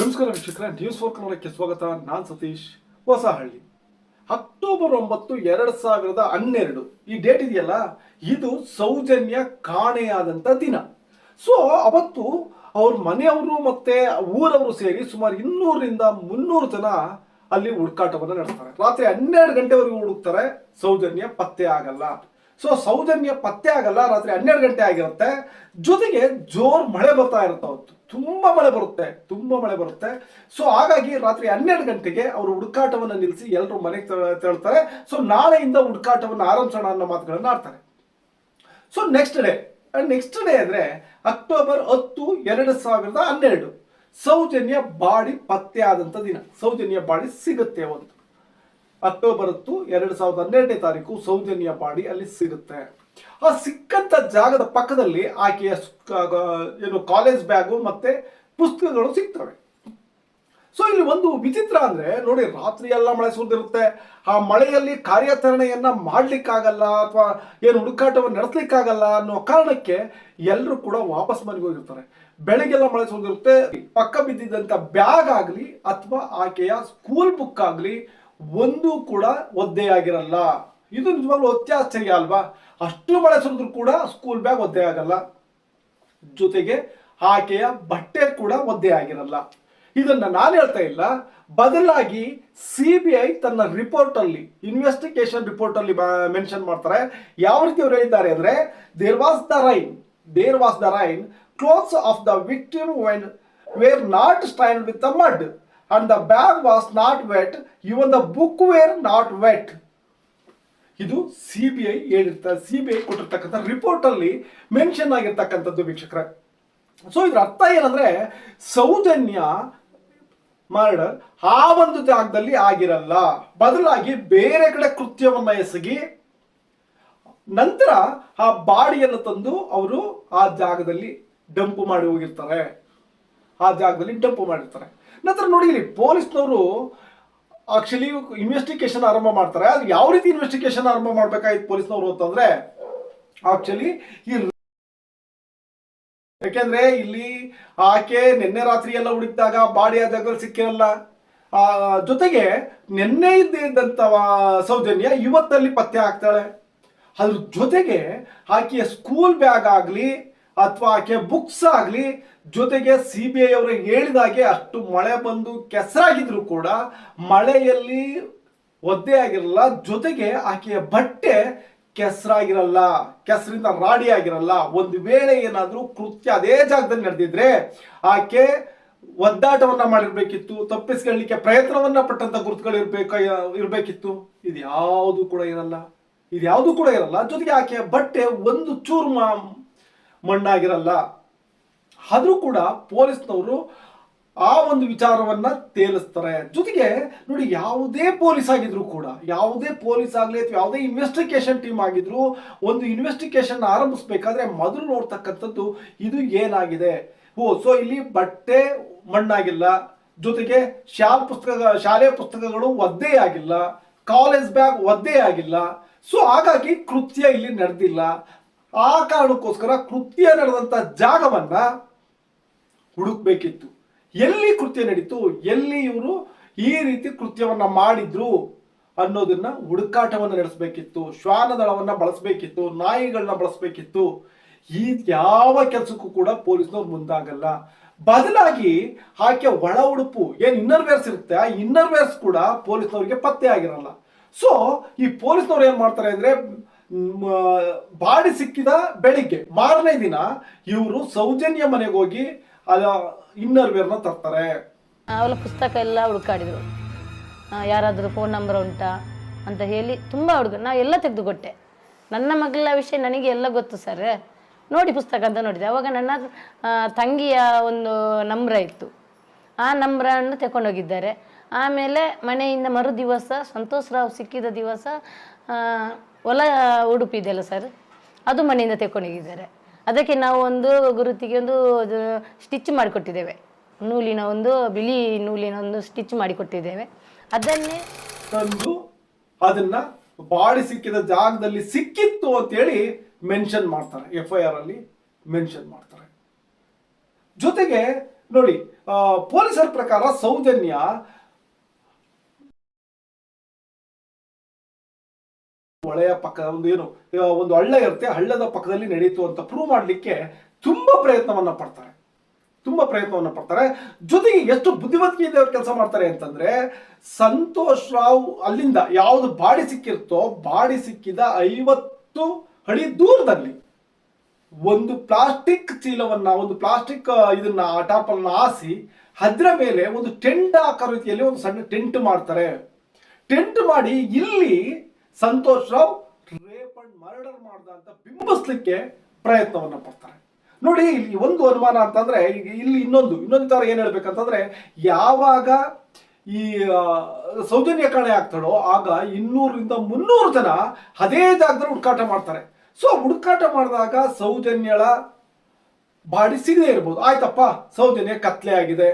ನಮಸ್ಕಾರ ವೀಕ್ಷಕರೇ news four ಕನ್ನಡಕ್ಕೆ ಸ್ವಾಗತ. ನಾನು ಸತೀಶ್ ಹೊಸಹಳ್ಳಿ. ಅಕ್ಟೋಬರ್ ಒಂಬತ್ತು ಎರಡ್ ಸಾವಿರದ ಹನ್ನೆರಡು. ಈ ಡೇಟ್ ಇದೆಯಲ್ಲ? ಇದು ಸೌಜನ್ಯ ಕಾಣೆಯಾದಂಥ ದಿನ. ಸೊ ಅವತ್ತು ಅವ್ರ ಮನೆಯವರು ಮತ್ತೆ ಊರವರು ಸೇರಿ ಸುಮಾರು ಇನ್ನೂರರಿಂದ ಮುನ್ನೂರು ಜನ ಅಲ್ಲಿ ಹುಡುಕಾಟವನ್ನು ನಡೆಸ್ತಾರೆ. ರಾತ್ರಿ ಹನ್ನೆರಡು ಗಂಟೆವರೆಗೂ ಹುಡುಕ್ತಾರೆ. ಸೌಜನ್ಯ ಪತ್ತೆ ಆಗಲ್ಲ. ಸೊ ಸೌಜನ್ಯ ಪತ್ತೆ ಆಗಲ್ಲ, ರಾತ್ರಿ ಹನ್ನೆರಡು ಗಂಟೆ ಆಗಿರುತ್ತೆ. ಜೊತೆಗೆ ಜೋರ್ ಮಳೆ ಬರ್ತಾ ಇರುತ್ತೆ ಅವತ್ತು. ತುಂಬಾ ಮಳೆ ಬರುತ್ತೆ, ತುಂಬಾ ಮಳೆ ಬರುತ್ತೆ. ಸೊ ಹಾಗಾಗಿ ರಾತ್ರಿ ಹನ್ನೆರಡು ಗಂಟೆಗೆ ಅವರು ಹುಡುಕಾಟವನ್ನು ನಿಲ್ಲಿಸಿ ಎಲ್ಲರೂ ಮನೆಗೆ ತೆರ- ತೆರಳ್ತಾರೆ. ಸೊ ನಾಳೆಯಿಂದ ಹುಡುಕಾಟವನ್ನು ಆರಂಭಿಸೋಣ ಅನ್ನೋ ಮಾತುಗಳನ್ನು ಆಡ್ತಾರೆ. So next day next day ಅಂದ್ರೆ ಅಕ್ಟೋಬರ್ ಹತ್ತು, ಎರಡು ಸಾವಿರದ ಹನ್ನೆರಡು. ಸೌಜನ್ಯ ಬಾಡಿ ಪತ್ತೆ ಆದಂತ ದಿನ. ಸೌಜನ್ಯ ಬಾಡಿ ಸಿಗುತ್ತೆ ಅವತ್ತು. ಅಕ್ಟೋಬರ್ ಹತ್ತು ಎರಡು ಸಾವಿರದ ಹನ್ನೆರಡನೇ ತಾರೀಕು ಸೌಜನ್ಯ ಬಾಡಿ ಅಲ್ಲಿ ಸಿಗುತ್ತೆ. ಆ ಸಿಕ್ಕಂತ ಜಾಗದ ಪಕ್ಕದಲ್ಲಿ ಆಕೆಯ ಏನು ಕಾಲೇಜ್ ಬ್ಯಾಗು ಮತ್ತೆ ಪುಸ್ತಕಗಳು ಸಿಗ್ತವೆ. ಸೊ ಇಲ್ಲಿ ಒಂದು ವಿಚಿತ್ರ ಅಂದ್ರೆ, ನೋಡಿ, ರಾತ್ರಿ ಎಲ್ಲ ಮಳೆ ಸುರಿದಿರುತ್ತೆ. ಆ ಮಳೆಯಲ್ಲಿ ಕಾರ್ಯಾಚರಣೆಯನ್ನ ಮಾಡ್ಲಿಕ್ಕಾಗಲ್ಲ ಅಥವಾ ಏನು ಹುಡುಕಾಟವನ್ನು ನಡೆಸ್ಲಿಕ್ಕಾಗಲ್ಲ ಅನ್ನೋ ಕಾರಣಕ್ಕೆ ಎಲ್ಲರೂ ಕೂಡ ವಾಪಸ್ ಮನೆಗೆ ಹೋಗಿರ್ತಾರೆ. ಬೆಳಗ್ಗೆಲ್ಲ ಮಳೆ ಸುರಿದಿರುತ್ತೆ. ಪಕ್ಕ ಬಿದ್ದಿದ್ದಂತ ಬ್ಯಾಗ್ ಆಗಲಿ ಅಥವಾ ಆಕೆಯ ಸ್ಕೂಲ್ ಬುಕ್ ಆಗಲಿ ಒಂದು ಕೂಡ ಒದ್ದೆಯಾಗಿರಲ್ಲ ಇದು ನಿಜವಾಗ್ಲೂ ಅತ್ಯಾಶ್ಚರ್ಯ ಅಲ್ವಾ? ಅಷ್ಟು ಬಳಸಿದ್ರು ಕೂಡ ಸ್ಕೂಲ್ ಬ್ಯಾಗ್ ಒದ್ದೆ ಆಗಲ್ಲ. ಜೊತೆಗೆ ಆಕೆಯ ಬಟ್ಟೆ ಕೂಡ ಒದ್ದೆ ಆಗಿರಲ್ಲ. ಇದನ್ನ ನಾನು ಹೇಳ್ತಾ ಇಲ್ಲ. ಬದಲಾಗಿ ಸಿ ಬಿ ಐ ತನ್ನ ರಿಪೋರ್ಟ್ ಅಲ್ಲಿ ಇನ್ವೆಸ್ಟಿಗೇಷನ್ ರಿಪೋರ್ಟ್ ಅಲ್ಲಿ ಮೆನ್ಷನ್ ಮಾಡ್ತಾರೆ. ಯಾವ ರೀತಿ ಅವರು ಹೇಳಿದ್ದಾರೆ ಅಂದ್ರೆ there was the rain there was the rain clothes of the victim when were not stand with the mud and the bag was not wet even the book were not wet ಇದು C B I ಹೇಳಿರ್ತಾರೆ C B I ಕೊಟ್ಟಿರ್ತಕ್ಕಂಥ report ಅಲ್ಲಿ mention ಆಗಿರ್ತಕ್ಕಂಥದ್ದು ವೀಕ್ಷಕರೇ. So ಇದ್ರ ಅರ್ಥ ಏನಂದ್ರೆ Soujanya murder ಆ ಒಂದು ಜಾಗದಲ್ಲಿ ಆಗಿರಲ್ಲ. ಬದಲಾಗಿ ಬೇರೆ ಕಡೆ ಕೃತ್ಯವನ್ನ ಎಸಗಿ ನಂತರ ಆ ಬಾಡಿಯನ್ನು ತಂದು ಅವರು ಆ ಜಾಗದಲ್ಲಿ ಡಂಪ್ ಮಾಡಿ ಹೋಗಿರ್ತಾರೆ. ಆ ಜಾಗದಲ್ಲಿ ಡಂಪ್ ಮಾಡಿರ್ತಾರೆ. ನಂತರ ನೋಡಿ ಇಲ್ಲಿ ಪೊಲೀಸ್ನವರು ಆಕ್ಚುಲಿ ಇನ್ವೆಸ್ಟಿಗೇಷನ್ ಆರಂಭ ಮಾಡ್ತಾರೆ. ಅದು ಯಾವ ರೀತಿ ಇನ್ವೆಸ್ಟಿಗೇಷನ್ ಆರಂಭ ಮಾಡ್ಬೇಕಾಯ್ತು ಪೊಲೀಸ್ನವರು ಅಂತಂದ್ರೆ ಆಕ್ಚುಲಿ ಈ ಯಾಕೆಂದ್ರೆ ಇಲ್ಲಿ ಆಕೆ ನಿನ್ನೆ ರಾತ್ರಿ ಎಲ್ಲ ಹುಡುಕಿದಾಗ ಬಾಡಿ ಆ ಸಿಕ್ಕಿರಲ್ಲ. ಜೊತೆಗೆ ನಿನ್ನೆ ಇದ್ದಂತ ಸೌಜನ್ಯ ಇವತ್ತಲ್ಲಿ ಪತ್ತೆ ಆಗ್ತಾಳೆ ಅದ್ರ ಜೊತೆಗೆ ಆಕೆಯ ಸ್ಕೂಲ್ ಬ್ಯಾಗ್ ಆಗಲಿ ಅಥವಾ ಆಕೆ ಬುಕ್ಸ್ ಆಗಲಿ ಜೊತೆಗೆ ಸಿ ಬಿ ಐ ಅವರು ಹೇಳಿದಾಗೆ ಅಷ್ಟು ಮಳೆ ಬಂದು ಕೆಸರಾಗಿದ್ರು ಕೂಡ ಮಳೆಯಲ್ಲಿ ಒದ್ದೆ ಆಗಿರಲ್ಲ, ಜೊತೆಗೆ ಆಕೆಯ ಬಟ್ಟೆ ಕೆಸರಾಗಿರಲ್ಲ, ಕೆಸರಿಂದ ರಾಡಿ ಆಗಿರಲ್ಲ, ಒಂದು ವೇಳೆ ಏನಾದರೂ ಕೃತ್ಯ ಅದೇ ಜಾಗದಲ್ಲಿ ನಡೆದಿದ್ರೆ ಆಕೆ ಒದ್ದಾಟವನ್ನ ಮಾಡಿರ್ಬೇಕಿತ್ತು, ತಪ್ಪಿಸ್ಕೊಳ್ಳಿಕ್ಕೆ ಪ್ರಯತ್ನವನ್ನ ಪಟ್ಟಂತ ಗುರುತುಗಳು ಇರ್ಬೇಕ ಇರ್ಬೇಕಿತ್ತು. ಇದು ಯಾವುದು ಕೂಡ ಇರಲ್ಲ. ಇದು ಯಾವುದು ಕೂಡ ಇರಲ್ಲ. ಜೊತೆಗೆ ಆಕೆಯ ಬಟ್ಟೆ ಒಂದು ಚೂರು ಮಣ್ಣಾಗಿರಲ್ಲ. ಆದರೂ ಕೂಡ ಪೊಲೀಸ್ನವರು ಆ ಒಂದು ವಿಚಾರವನ್ನ ತೇಲಿಸ್ತಾರೆ. ಜೊತೆಗೆ ನೋಡಿ, ಯಾವುದೇ ಪೊಲೀಸ್ ಆಗಿದ್ರು ಕೂಡ, ಯಾವುದೇ ಪೊಲೀಸ್ ಆಗಲಿ ಅಥವಾ ಯಾವುದೇ ಇನ್ವೆಸ್ಟಿಗೇಷನ್ ಟೀಮ್ ಆಗಿದ್ರು, ಒಂದು ಇನ್ವೆಸ್ಟಿಗೇಷನ್ ಆರಂಭಿಸಬೇಕಾದ್ರೆ ಮೊದಲು ನೋಡ್ತಕ್ಕಂಥದ್ದು ಇದು ಏನಾಗಿದೆ? ಓ ಸೊ ಇಲ್ಲಿ ಬಟ್ಟೆ ಮಣ್ಣಾಗಿಲ್ಲ, ಜೊತೆಗೆ ಶಾಲಾ ಪುಸ್ತಕ, ಶಾಲೆಯ ಪುಸ್ತಕಗಳು ಒದ್ದೇ ಆಗಿಲ್ಲ ಕಾಲೇಜ್ ಬ್ಯಾಗ್ ಒದ್ದೇ ಆಗಿಲ್ಲ. ಸೊ ಹಾಗಾಗಿ ಕೃತ್ಯ ಇಲ್ಲಿ ನಡೆದಿಲ್ಲ. ಆ ಕಾರಣಕ್ಕೋಸ್ಕರ ಕೃತ್ಯ ನಡೆದಂತ ಜಾಗವನ್ನ ಹುಡುಕ್ಬೇಕಿತ್ತು. ಎಲ್ಲಿ ಕೃತ್ಯ ನಡೀತು, ಎಲ್ಲಿ ಇವರು ಈ ರೀತಿ ಕೃತ್ಯವನ್ನ ಮಾಡಿದ್ರು ಅನ್ನೋದನ್ನ ಹುಡುಕಾಟವನ್ನು ನಡೆಸಬೇಕಿತ್ತು, ಶ್ವಾನದಳವನ್ನ ಬಳಸಬೇಕಿತ್ತು ನಾಯಿಗಳನ್ನ ಬಳಸಬೇಕಿತ್ತು. ಈ ಯಾವ ಕೆಲಸಕ್ಕೂ ಕೂಡ ಪೊಲೀಸ್ನವ್ರು ಮುಂದಾಗಲ್ಲ. ಬದಲಾಗಿ ಆಕೆ ಒಳ ಉಡುಪು, ಏನ್ ಇನ್ನರ್ ವೇರ್ಸ್ ಇರುತ್ತೆ ಆ ಇನ್ನರ್ ವೇರ್ಸ್ ಕೂಡ ಪೊಲೀಸ್ನವರಿಗೆ ಪತ್ತೆ ಆಗಿರಲ್ಲ. ಸೊ ಈ ಪೊಲೀಸ್ನವ್ರು ಏನ್ ಮಾಡ್ತಾರೆ ಅಂದ್ರೆ ಬಾಡಿ ಸಿಕ್ಕಿದ ಬೆಳಿಗ್ಗೆ, ಮಾರನೇ ದಿನ ಇವರು ಸೌಜನ್ಯ ಮನೆಗೆ ಹೋಗಿ ಇನ್ನರ್ ವೇರ್ನ ತರ್ತಾರೆ. ಅವಳ ಪುಸ್ತಕ ಎಲ್ಲ ಹುಡುಕಾಡಿದ್ರು. ಯಾರಾದರೂ ಫೋನ್ ನಂಬರ್ ಉಂಟಾ ಅಂತ ಹೇಳಿ ತುಂಬ ಹುಡುಗ, ನಾವು ಎಲ್ಲ ತೆಗೆದುಕೊಟ್ಟೆ ನನ್ನ ಮಗಳ ವಿಷಯ ನನಗೆ ಎಲ್ಲ ಗೊತ್ತು ಸರ್ ನೋಡಿ ಪುಸ್ತಕ ಅಂತ ನೋಡಿದೆ. ಅವಾಗ ನನ್ನ ತಂಗಿಯ ಒಂದು ನಂಬ್ರ ಇತ್ತು. ಆ ನಂಬ್ರನ್ನು ತಗೊಂಡೋಗಿದ್ದಾರೆ ಆಮೇಲೆ ಮನೆಯಿಂದ ಮರು ದಿವಸ ಸಂತೋಷ್ ರಾವ್ ಸಿಕ್ಕಿದ ದಿವಸ ಹೊಲ ಉಡುಪಿದೆಯಲ್ಲ ಸರ್? ಅದು ಮನೆಯಿಂದ ತೆಕ್ಕೊಂಡೋಗಿದ್ದಾರೆ ಅದಕ್ಕೆ ನಾವು ಒಂದು ಗುರುತಿಗೆ ಒಂದು ಸ್ಟಿಚ್ ಮಾಡಿಕೊಟ್ಟಿದ್ದೇವೆ. ನೂಲಿನ ಒಂದು, ಬಿಳಿ ನೂಲಿನ ಒಂದು ಸ್ಟಿಚ್ ಮಾಡಿಕೊಟ್ಟಿದ್ದೇವೆ. ಅದನ್ನೇ ತಂದು ಅದನ್ನ ಬಾಡಿ ಸಿಕ್ಕಿದ ಜಾಗದಲ್ಲಿ ಸಿಕ್ಕಿತ್ತು ಅಂತೇಳಿ ಮೆನ್ಷನ್ ಮಾಡ್ತಾರೆ. ಎಫ್ ಐ ಆರ್ ಅಲ್ಲಿ ಮೆನ್ಷನ್ ಮಾಡ್ತಾರೆ. ಜೊತೆಗೆ ನೋಡಿ ಪೊಲೀಸರ ಪ್ರಕಾರ ಸೌಜನ್ಯ ಹೊಳೆಯ ಪಕ್ಕ ಒಂದು ಏನು ಒಂದು ಹಳ್ಳ ಇರುತ್ತೆ ಹಳ್ಳದ ಪಕ್ಕದಲ್ಲಿ ನಡೆಯಿತು ಅಂತ ಪ್ರೂವ್ ಮಾಡಲಿಕ್ಕೆ ತುಂಬಾ ಪ್ರಯತ್ನವನ್ನ ಪಡ್ತಾರೆ. ತುಂಬಾ ಪ್ರಯತ್ನವನ್ನ ಪಡ್ತಾರೆ. ಜೊತೆಗೆ ಎಷ್ಟು ಬುದ್ಧಿವಂತಿಕೆಯಿಂದ ಅವ್ರು ಕೆಲಸ ಮಾಡ್ತಾರೆ ಅಂತಂದ್ರೆ, ಸಂತೋಷ್ ರಾವ್ ಅಲ್ಲಿಂದ ಯಾವುದು ಬಾಡಿ ಸಿಕ್ಕಿರ್ತೋ ಬಾಡಿ ಸಿಕ್ಕಿದ ಐವತ್ತು ಹಳಿ ದೂರದಲ್ಲಿ ಒಂದು ಪ್ಲಾಸ್ಟಿಕ್ ಚೀಲವನ್ನ, ಒಂದು ಪ್ಲಾಸ್ಟಿಕ್ ಇದನ್ನ ಟಾಪನ್ನ ಹಾಸಿ ಅದ್ರ ಮೇಲೆ ಒಂದು ಟೆಂಟ್ ಹಾಕೋ ರೀತಿಯಲ್ಲಿ ಒಂದು ಸಣ್ಣ ಟೆಂಟ್ ಮಾಡ್ತಾರೆ. ಟೆಂಟ್ ಮಾಡಿ ಇಲ್ಲಿ Santosh Rao rape and murder ಮಾಡ್ದ ಅಂತ ಬಿಂಬಿಸ್ಲಿಕ್ಕೆ ಪ್ರಯತ್ನವನ್ನ ಪಡ್ತಾರೆ. ನೋಡಿ, ಇಲ್ಲಿ ಒಂದು ಅನುಮಾನ ಅಂತಂದ್ರೆ, ಈಗ ಇಲ್ಲಿ ಇನ್ನೊಂದು ಇನ್ನೊಂದು ತರ ಏನ್ ಹೇಳ್ಬೇಕಂತಂದ್ರೆ, ಯಾವಾಗ ಈ ಸೌಜನ್ಯ ಕಾಣೆ ಆಗ್ತಾಳೋ, ಆಗ ಇನ್ನೂರರಿಂದ ಮುನ್ನೂರು ಜನ ಅದೇ ಜಾಗದಲ್ಲಿ ಹುಡುಕಾಟ ಮಾಡ್ತಾರೆ. ಸೊ ಹುಡುಕಾಟ ಮಾಡಿದಾಗ ಸೌಜನ್ಯಳ ಬಾಡಿ ಸಿಗದೆ ಇರ್ಬೋದು. ಆಯ್ತಪ್ಪ, ಸೌಜನ್ಯ ಕತ್ಲೆ ಆಗಿದೆ.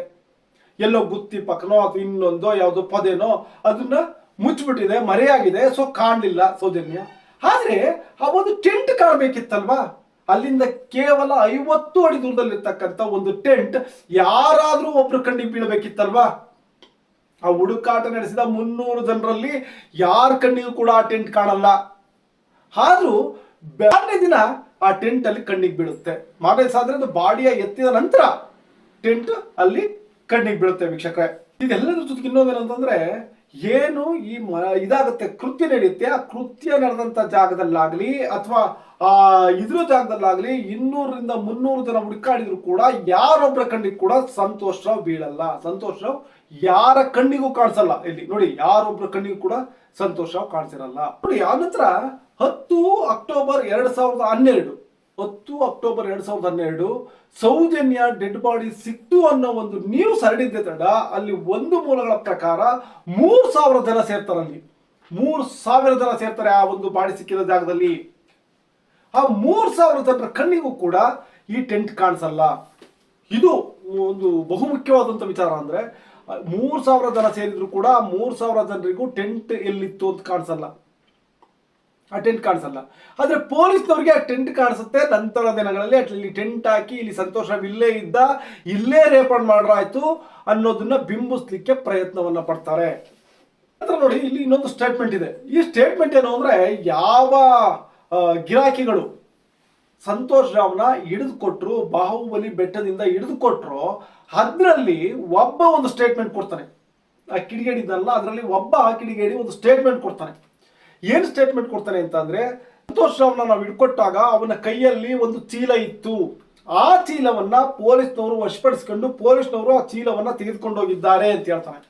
ಎಲ್ಲೋ ಗುತ್ತಿ ಪಕ್ಕನೋ ಅಥವಾ ಇನ್ನೊಂದೋ, ಯಾವುದೋ ಪದೇನೋ, ಅದನ್ನ ಮುಚ್ಚಿಬಿಟ್ಟಿದೆ, ಮರೆಯಾಗಿದೆ ಸೊ ಕಾಣಲಿಲ್ಲ ಸೌಜನ್ಯ. ಆದರೆ, ಆ ಒಂದು ಟೆಂಟ್ ಕಾಣಬೇಕಿತ್ತಲ್ವಾ? ಅಲ್ಲಿಂದ ಕೇವಲ ಐವತ್ತು ಅಡಿ ದೂರದಲ್ಲಿರ್ತಕ್ಕಂಥ ಒಂದು ಟೆಂಟ್ ಯಾರಾದರೂ ಒಬ್ರು ಕಣ್ಣಿಗೆ ಬೀಳಬೇಕಿತ್ತಲ್ವಾ? ಆ ಹುಡುಕಾಟ ನಡೆಸಿದ ಮುನ್ನೂರು ಜನರಲ್ಲಿ ಯಾರ ಕಣ್ಣಿಗೂ ಕೂಡ ಆ ಟೆಂಟ್ ಕಾಣಲ್ಲ. ಆದ್ರೂ ಬೇರೆ ದಿನ ಆ ಟೆಂಟ್ ಅಲ್ಲಿ ಕಣ್ಣಿಗೆ ಬೀಳುತ್ತೆ. ಮಾರನೇ ಆದ್ರೆ ಅದು ಬಾಡಿಯ ಎತ್ತಿದ ನಂತರ ಟೆಂಟ್ ಅಲ್ಲಿ ಕಣ್ಣಿಗೆ ಬೀಳುತ್ತೆ ವೀಕ್ಷಕರೇ. ಇದೆಲ್ಲದ್ರ ಜೊತೆಗೆ ಇನ್ನೊಂದೇನಂತಂದ್ರೆ ಏನು ಈ ಇದಾಗುತ್ತೆ, ಕೃತ್ಯ ನಡೆಯುತ್ತೆ, ಆ ಕೃತ್ಯ ನಡೆದಂತ ಜಾಗದಲ್ಲಾಗ್ಲಿ ಅಥವಾ, ಆ, ಇದ್ರ ಜಾಗದಲ್ಲಾಗ್ಲಿ ಇನ್ನೂರರಿಂದ ಮುನ್ನೂರು ಜನ ಹುಡುಕಾಡಿದ್ರು ಕೂಡ ಯಾರೊಬ್ಬರ ಕಣ್ಣಿಗೆ ಕೂಡ ಸಂತೋಷ ಬೀಳಲ್ಲ. ಸಂತೋಷ ಯಾರ ಕಣ್ಣಿಗೂ ಕಾಣಿಸಲ್ಲ. ಇಲ್ಲಿ ನೋಡಿ ಯಾರೊಬ್ಬರ ಕಣ್ಣಿಗೂ ಕೂಡ ಸಂತೋಷ ಕಾಣಿಸಿರಲ್ಲ. ನೋಡಿ ನಂತರ ಹತ್ತು ಅಕ್ಟೋಬರ್ ಎರಡ್ ಸಾವಿರದ ಹನ್ನೆರಡು. ಹತ್ತು ಅಕ್ಟೋಬರ್ ಎರಡ್ ಸಾವಿರದ ಹನ್ನೆರಡು ಸೌಜನ್ಯ ಡೆಡ್ ಬಾಡಿ ಸಿಕ್ತು ಅನ್ನೋ ಒಂದು ನ್ಯೂಸ್ ಹರಡಿದ್ದೆ ತಡ. ಅಲ್ಲಿ ಒಂದು ಮೂಲಗಳ ಪ್ರಕಾರ ಮೂರ್ ಸಾವಿರ ಜನ ಸೇರ್ತಾರೆ ಅಲ್ಲಿ. ಮೂರ್ ಸಾವಿರ ಜನ ಸೇರ್ತಾರೆ ಆ ಒಂದು ಬಾಡಿ ಸಿಕ್ಕಿದ ಜಾಗದಲ್ಲಿ. ಆ ಮೂರ್ ಸಾವಿರ ಜನರ ಕಣ್ಣಿಗೂ ಕೂಡ ಈ ಟೆಂಟ್ ಕಾಣಿಸಲ್ಲ. ಇದು ಒಂದು ಬಹುಮುಖ್ಯವಾದಂತ ವಿಚಾರ ಅಂದ್ರೆ, ಮೂರ್ ಸಾವಿರ ಜನ ಸೇರಿದ್ರು ಕೂಡ ಮೂರ್ ಸಾವಿರ ಜನರಿಗೂ ಟೆಂಟ್ ಎಲ್ಲಿತ್ತು ಅಂತ ಕಾಣಿಸಲ್ಲ. ಆ ಟೆಂಟ್ ಕಾಣಿಸಲ್ಲ. ಆದ್ರೆ ಪೊಲೀಸ್ನವ್ರಿಗೆ ಆ ಟೆಂಟ್ ಕಾಣಿಸುತ್ತೆ. ನಂತರ ದಿನಗಳಲ್ಲಿ ಅಲ್ಲಿ ಟೆಂಟ್ ಹಾಕಿ, ಇಲ್ಲಿ ಸಂತೋಷ ಇಲ್ಲೇ ಇದ್ದ, ಇಲ್ಲೇ ರೇಪಣ್ ಮಾಡ್ರಾಯ್ತು ಅನ್ನೋದನ್ನ ಬಿಂಬಿಸ್ಲಿಕ್ಕೆ ಪ್ರಯತ್ನವನ್ನ ಪಡ್ತಾರೆ. ನಂತರ ನೋಡಿ, ಇಲ್ಲಿ ಇನ್ನೊಂದು ಸ್ಟೇಟ್ಮೆಂಟ್ ಇದೆ. ಈ ಸ್ಟೇಟ್ಮೆಂಟ್ ಏನು ಅಂದರೆ ಯಾವ ಗಿರಾಕಿಗಳು ಸಂತೋಷ್ ರಾವ್ನ ಹಿಡಿದು ಕೊಟ್ರು ಬಾಹುಬಲಿ ಬೆಟ್ಟದಿಂದ ಹಿಡಿದು ಕೊಟ್ರು ಅದರಲ್ಲಿ ಒಬ್ಬ ಒಂದು ಸ್ಟೇಟ್ಮೆಂಟ್ ಕೊಡ್ತಾನೆ. ಆ ಕಿಡಿಗೇಡಿದ್ದಲ್ಲ, ಅದರಲ್ಲಿ ಒಬ್ಬ ಆ ಕಿಡಿಗೇಡಿ ಒಂದು ಸ್ಟೇಟ್ಮೆಂಟ್ ಕೊಡ್ತಾನೆ. ಏನು ಸ್ಟೇಟ್ಮೆಂಟ್ ಕೊಡ್ತಾನೆ ಅಂತಂದ್ರೆ, ಸಂತೋಷ್ ರಾವ್ನ ನಾವು ಹಿಡ್ಕೊಟ್ಟಾಗ ಅವನ ಕೈಯಲ್ಲಿ ಒಂದು ಚೀಲ ಇತ್ತು. ಆ ಚೀಲವನ್ನ ಪೊಲೀಸ್ನವರು ವಶಪಡಿಸ್ಕೊಂಡು ಪೊಲೀಸ್ನವರು ಆ ಚೀಲವನ್ನ ತೆಗೆದುಕೊಂಡೋಗಿದ್ದಾರೆ ಅಂತ ಹೇಳ್ತಾನೆ.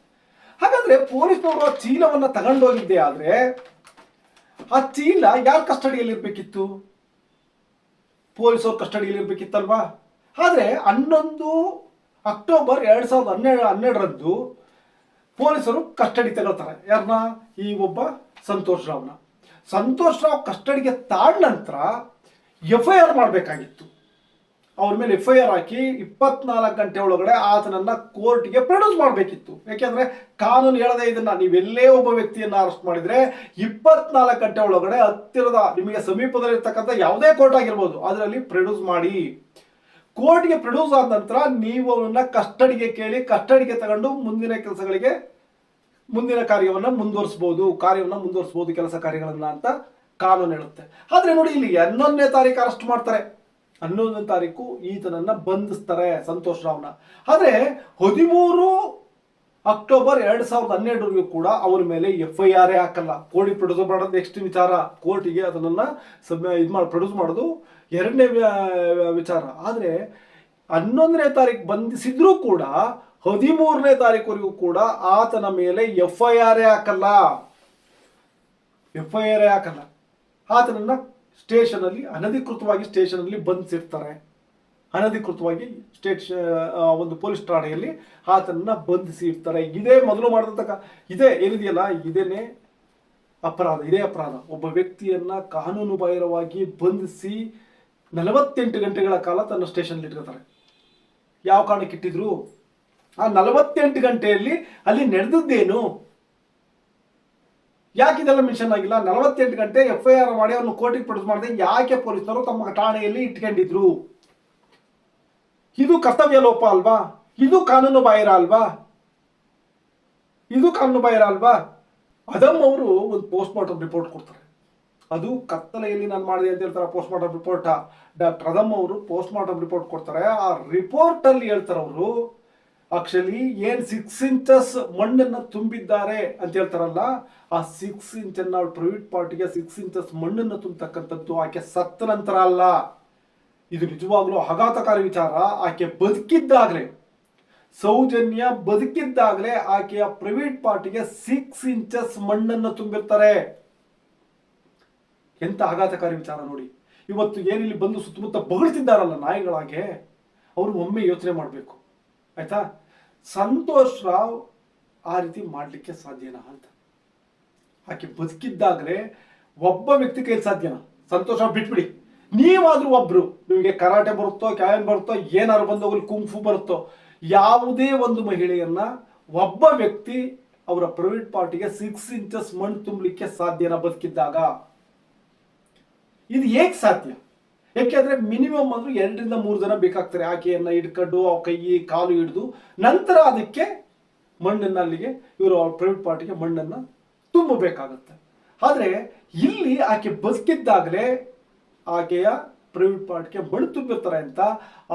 ಹಾಗಾದ್ರೆ ಪೊಲೀಸ್ನವರು ಆ ಚೀಲವನ್ನ ತಗೊಂಡೋಗಿದ್ದೆ ಆದ್ರೆ, ಆ ಚೀಲ ಯಾರ ಕಸ್ಟಡಿಯಲ್ಲಿ ಇರ್ಬೇಕಿತ್ತು? ಪೊಲೀಸವ್ರ ಕಸ್ಟಡಿಯಲ್ಲಿ ಇರ್ಬೇಕಿತ್ತಲ್ವಾ? ಆದ್ರೆ ಹನ್ನೊಂದು ಅಕ್ಟೋಬರ್ ಎರಡ್ ಸಾವಿರದ ಹನ್ನೆರಡು ಹನ್ನೆರಡರಂದು ಪೊಲೀಸರು ಕಸ್ಟಡಿ ತಗೊಳ್ತಾರೆ. ಯಾರನ್ನ ಈ ಒಬ್ಬ ಸಂತೋಷ್ ರಾವ್ನ. ಸಂತೋಷ್ ರಾವ್ ಕಸ್ಟಡಿಗೆ ತಾಂಡ ನಂತರ ಎಫ್ ಐ ಆರ್ ಮಾಡಬೇಕಾಗಿತ್ತು. ಅವ್ರ ಮೇಲೆ ಎಫ್ ಐ ಆರ್ ಹಾಕಿ ಇಪ್ಪತ್ನಾಲ್ಕು ಗಂಟೆ ಒಳಗಡೆ ಆತನನ್ನ ಕೋರ್ಟ್ಗೆ ಪ್ರೊಡ್ಯೂಸ್ ಮಾಡಬೇಕಿತ್ತು. ಯಾಕೆಂದ್ರೆ ಕಾನೂನು ಹೇಳದೆ ಇದನ್ನ ನೀವೆಲ್ಲೇ ಒಬ್ಬ ವ್ಯಕ್ತಿಯನ್ನ ಅರೆಸ್ಟ್ ಮಾಡಿದ್ರೆ ಇಪ್ಪತ್ನಾಲ್ಕು ಗಂಟೆ ಒಳಗಡೆ ಹತ್ತಿರದ ನಿಮಗೆ ಸಮೀಪದಲ್ಲಿರ್ತಕ್ಕಂಥ ಯಾವುದೇ ಕೋರ್ಟ್ ಆಗಿರ್ಬೋದು, ಅದರಲ್ಲಿ ಪ್ರೊಡ್ಯೂಸ್ ಮಾಡಿ. ಕೋರ್ಟ್ಗೆ ಪ್ರೊಡ್ಯೂಸ್ ಆದ ನಂತರ ನೀವು ಅವನ್ನ ಕಸ್ಟಡಿಗೆ ಕೇಳಿ ಕಸ್ಟಡಿಗೆ ತಗೊಂಡು ಮುಂದಿನ ಕೆಲಸಗಳಿಗೆ ಮುಂದಿನ ಕಾರ್ಯವನ್ನ ಮುಂದುವರಿಸಬಹುದು ಕಾರ್ಯವನ್ನ ಮುಂದುವರಿಸಬಹುದು ಕೆಲಸ ಕಾರ್ಯಗಳನ್ನ ಅಂತ ಕಾನೂನು ಹೇಳುತ್ತೆ. ಆದ್ರೆ ನೋಡಿ ಇಲ್ಲಿ ಹನ್ನೊಂದನೇ ತಾರೀಕು ಅರೆಸ್ಟ್ ಮಾಡ್ತಾರೆ. ಹನ್ನೊಂದನೇ ತಾರೀಕು ಈತನನ್ನ ಬಂಧಿಸ್ತಾರೆ ಸಂತೋಷ್ ರಾವ್ನ. ಆದ್ರೆ ಹದಿಮೂರು ಅಕ್ಟೋಬರ್ ಎರಡ್ ಸಾವಿರದ ಹನ್ನೆರಡರಿಗೂ ಕೂಡ ಅವನ ಮೇಲೆ ಎಫ್ ಐ ಆರ್ ಹಾಕಲ್ಲ. ಕೋರ್ಟ್ ಪ್ರೊಡ್ಯೂಸ್ ಮಾಡೋದು ನೆಕ್ಸ್ಟ್ ವಿಚಾರ. ಕೋರ್ಟಿಗೆ ಅದನ್ನ ಇದು ಮಾಡಿ, ಪ್ರೊಡ್ಯೂಸ್ ಮಾಡೋದು ಎರಡನೇ ವಿಚಾರ. ಆದ್ರೆ ಹನ್ನೊಂದನೇ ತಾರೀಕು ಬಂಧಿಸಿದ್ರೂ ಕೂಡ ಹದಿಮೂರನೇ ತಾರೀಕುವರೆಗೂ ಕೂಡ ಆತನ ಮೇಲೆ ಎಫ್ ಐ ಆರ್ ಹಾಕಲ್ಲ. ಎಫ್ ಐ ಆರ್ ಹಾಕಲ್ಲ. ಆತನನ್ನ ಸ್ಟೇಷನ್ ಅಲ್ಲಿ ಅನಧಿಕೃತವಾಗಿ ಸ್ಟೇಷನ್ ಅಲ್ಲಿ ಬಂಧಿಸಿರ್ತಾರೆ. ಅನಧಿಕೃತವಾಗಿ ಸ್ಟೇಟ್ ಒಂದು ಪೊಲೀಸ್ ಠಾಣೆಯಲ್ಲಿ ಆತನನ್ನ ಬಂಧಿಸಿ ಇರ್ತಾರೆ ಇದೇ ಮೊದಲು ಮಾಡಿದಂತ ಇದೇ ಏನಿದೆಯಲ್ಲ ಇದೇನೆ ಅಪರಾಧ, ಇದೇ ಅಪರಾಧ. ಒಬ್ಬ ವ್ಯಕ್ತಿಯನ್ನ ಕಾನೂನು ಬಾಹಿರವಾಗಿ ಬಂಧಿಸಿ ನಲವತ್ತೆಂಟು ಗಂಟೆಗಳ ಕಾಲ ತನ್ನ ಸ್ಟೇಷನ್ ಇಟ್ಕೋತಾರೆ ಯಾವ ಕಾರಣಕ್ಕೆ ಇಟ್ಟಿದ್ರು? ಆ ನಲವತ್ತೆಂಟು ಗಂಟೆಯಲ್ಲಿ ಅಲ್ಲಿ ನಡೆದದ್ದೇನು? ಯಾಕೆ ಇದೆಲ್ಲ ಮೆನ್ಷನ್ ಆಗಿಲ್ಲ? ನಲವತ್ತೆಂಟು ಗಂಟೆ ಎಫ್ ಐ ಆರ್ ಮಾಡಿ ಅವ್ರನ್ನ ಕೋರ್ಟಿಗೆ ಪ್ರೊಡ್ಯೂಸ್ ಮಾಡಿದೆ ಯಾಕೆ ಪೊಲೀಸರು ತಮ್ಮ ಠಾಣೆಯಲ್ಲಿ ಇಟ್ಕೊಂಡಿದ್ರು? ಇದು ಕರ್ತವ್ಯ ಲೋಪ ಅಲ್ವಾ? ಇದು ಕಾನೂನು ಬಾಹಿರ ಅಲ್ವಾ? ಇದು ಕಾನೂನು ಬಾಹಿರ ಅಲ್ವಾ? ಅದಮ್ ಅವರು ಒಂದು ಪೋಸ್ಟ್ ಮಾರ್ಟಮ್ ರಿಪೋರ್ಟ್ ಕೊಡ್ತಾರೆ. ಅದು ಕತ್ತಲೆಯಲ್ಲಿ ನಾನು ಮಾಡಿದೆ ಅಂತ ಹೇಳ್ತಾರೆ post mortem report doctor Adam ಅವರು ಪೋಸ್ಟ್ ಮಾರ್ಟಮ್ ರಿಪೋರ್ಟ್ ಕೊಡ್ತಾರೆ. ಆ ರಿಪೋರ್ಟ್ ಅಲ್ಲಿ ಹೇಳ್ತಾರೆ ಅವರು ಆಕ್ಚುಲಿ ಏನ್ ಸಿಕ್ಸ್ ಇಂಚಸ್ ಮಣ್ಣನ್ನ ತುಂಬಿದ್ದಾರೆ ಅಂತ ಹೇಳ್ತಾರಲ್ಲ, ಆ ಸಿಕ್ಸ್ ಇಂಚ್ ಅನ್ನ ಅವಳು ಪ್ರೈವೇಟ್ ಪಾರ್ಟಿಗೆ ಸಿಕ್ಸ್ ಇಂಚಸ್ ಮಣ್ಣನ್ನ ತುಂಬತಕ್ಕಂಥದ್ದು ಆಕೆ ಸತ್ತ ನಂತರ ಅಲ್ಲ. ಇದು ನಿಜವಾಗ್ಲೂ ಆಘಾತಕಾರಿ ವಿಚಾರ. ಆಕೆ ಬದುಕಿದ್ದಾಗಲೇ, ಸೌಜನ್ಯ ಬದುಕಿದ್ದಾಗಲೇ ಆಕೆಯ ಪ್ರೈವೇಟ್ ಪಾರ್ಟಿಗೆ ಸಿಕ್ಸ್ ಇಂಚಸ್ ಮಣ್ಣನ್ನು ತುಂಬಿರ್ತಾರೆ. ಎಂತ ಆಘಾತಕಾರಿ ವಿಚಾರ ನೋಡಿ. ಇವತ್ತು ಏನಿಲ್ಲಿ ಬಂದು ಸುತ್ತಮುತ್ತ ಬಗಳ್ತಿದ್ದಾರಲ್ಲ ನಾಯಿಗಳಾಗೆ, ಅವರು ಒಮ್ಮೆ ಯೋಚನೆ ಮಾಡಬೇಕು. ಆಯ್ತಾ? ಸಂತೋಷ್ ರಾವ್ ಆ ರೀತಿ ಮಾಡಲಿಕ್ಕೆ ಸಾಧ್ಯನಾ ಅಂತ. ಆಕೆ ಬದುಕಿದ್ದಾಗಲೇ ಒಬ್ಬ ವ್ಯಕ್ತಿ ಕೈಲಿ ಸಾಧ್ಯನಾ? ಸಂತೋಷ ಬಿಟ್ಬಿಡಿ. ನೀವಾದ್ರೂ ಒಬ್ರು, ನಿಮಗೆ ಕರಾಟೆ ಬರುತ್ತೋ ಕ್ಯಾಯನ್ ಬರುತ್ತೋ, ಏನಾದ್ರು ಬಂದು ಹೋಗ್ಲಿ ಕುಂಫು ಬರುತ್ತೋ, ಯಾವುದೇ ಒಂದು ಮಹಿಳೆಯನ್ನ ಒಬ್ಬ ವ್ಯಕ್ತಿ ಅವರ ಪ್ರೈವೇಟ್ ಪಾರ್ಟಿಗೆ ಸಿಕ್ಸ್ ಇಂಚಸ್ ಮಣ್ಣು ತುಂಬಲಿಕ್ಕೆ ಸಾಧ್ಯನ ಬದುಕಿದ್ದಾಗ? ಇದು ಹೇಗೆ ಸಾಧ್ಯ? ಯಾಕೆಂದ್ರೆ ಮಿನಿಮಮ್ ಅಂದ್ರೆ ಎರಡರಿಂದ ಮೂರು ಜನ ಬೇಕಾಗ್ತಾರೆ ಆಕೆಯನ್ನ ಹಿಡ್ಕೊಂಡು ಆ ಕೈ ಕಾಲು ಹಿಡಿದು ನಂತರ ಅದಕ್ಕೆ ಮಣ್ಣನ್ನ ಅಲ್ಲಿಗೆ ಇವರು ಅವ್ರ ಪ್ರೈವೇಟ್ ಪಾರ್ಟಿಗೆ ಮಣ್ಣನ್ನ ತುಂಬಬೇಕಾಗತ್ತೆ ಆದ್ರೆ ಇಲ್ಲಿ ಆಕೆ ಬದುಕಿದ್ದಾಗಲೇ ಆಕೆಯ ಪ್ರೈವೇಟ್ ಪಾರ್ಟಿಗೆ ಮಣ್ಣು ತುಂಬಿರ್ತಾರೆ ಅಂತ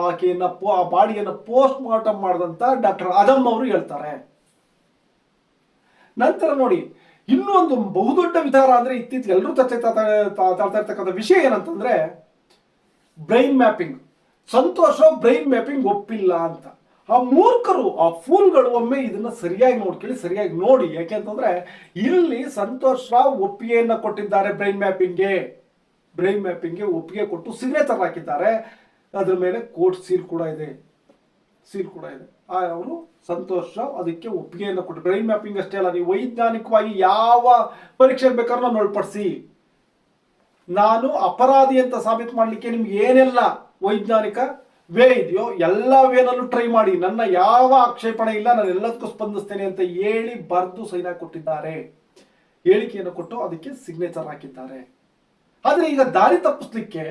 ಆಕೆಯನ್ನ ಆ ಬಾಡಿಯನ್ನ ಪೋಸ್ಟ್ ಮಾರ್ಟಮ್ ಮಾಡಿದಂತ ಡಾಕ್ಟರ್ ಅದಮ್ ಅವರು ಹೇಳ್ತಾರೆ ನಂತರ ನೋಡಿ ಇನ್ನೊಂದು ಬಹುದೊಡ್ಡ ವಿಚಾರ ಅಂದ್ರೆ ಇತ್ತೀಚೆಗೆ ಎಲ್ಲರೂ ತಾತಾ ತಾಳ್ತಾ ಇರ್ತಕ್ಕಂಥ ವಿಷಯ ಏನಂತಂದ್ರೆ brain mapping Santosha brain mapping ಒಪ್ಪಿಲ್ಲ ಅಂತ. ಆ ಮೂರ್ಖರು, ಆ ಫೂಲ್ಗಳು ಒಮ್ಮೆ ಇದನ್ನ ಸರಿಯಾಗಿ ನೋಡ್ಕೊಳ್ಳಿ, ಸರಿಯಾಗಿ ನೋಡಿ. ಯಾಕೆಂತಂದ್ರೆ ಇಲ್ಲಿ ಸಂತೋಷ ರಾವ್ ಒಪ್ಪಿಗೆಯನ್ನ ಕೊಟ್ಟಿದ್ದಾರೆ ಬ್ರೈನ್ ಮ್ಯಾಪಿಂಗ್ಗೆ ಬ್ರೈನ್ ಮ್ಯಾಪಿಂಗ್ಗೆ ಒಪ್ಪಿಗೆ ಕೊಟ್ಟು ಸಿಗ್ನೇಚರ್ ಹಾಕಿದ್ದಾರೆ. ಅದ್ರ ಮೇಲೆ ಕೋರ್ಟ್ ಸೀಲ್ ಕೂಡ ಇದೆ. ಸೀಲ್ ಕೂಡ ಇದೆ. ಆ ಅವರು ಸಂತೋಷ ಅದಕ್ಕೆ ಒಪ್ಪಿಗೆಯನ್ನು ಕೊಟ್ಟು. ಬ್ರೈನ್ ಮ್ಯಾಪಿಂಗ್ ಅಷ್ಟೇ ಅಲ್ಲ, ನೀವು ವೈಜ್ಞಾನಿಕವಾಗಿ ಯಾವ ಪರೀಕ್ಷೆ ಬೇಕಾದ್ರೂ ಒಳಪಡಿಸಿ. ನಾನು ಅಪರಾಧಿ ಅಂತ ಸಾಬೀತು ಮಾಡಲಿಕ್ಕೆ ನಿಮ್ಗೆ ಏನೆಲ್ಲ ವೈಜ್ಞಾನಿಕ ವೇ ಇದೆಯೋ ಎಲ್ಲ ವೇನಲ್ಲೂ ಟ್ರೈ ಮಾಡಿ, ನನ್ನ ಯಾವ ಆಕ್ಷೇಪಣೆ ಇಲ್ಲ, ನಾನು ಎಲ್ಲದಕ್ಕೂ ಸ್ಪಂದಿಸ್ತೇನೆ ಅಂತ ಹೇಳಿ ಬರೆದು ಸೈನ್ ಕೊಟ್ಟಿದ್ದಾರೆ. ಹೇಳಿಕೆಯನ್ನು ಕೊಟ್ಟು ಅದಕ್ಕೆ ಸಿಗ್ನೇಚರ್ ಹಾಕಿದ್ದಾರೆ. ಆದರೆ ಈಗ ದಾರಿ ತಪ್ಪಿಸ್ಲಿಕ್ಕೆ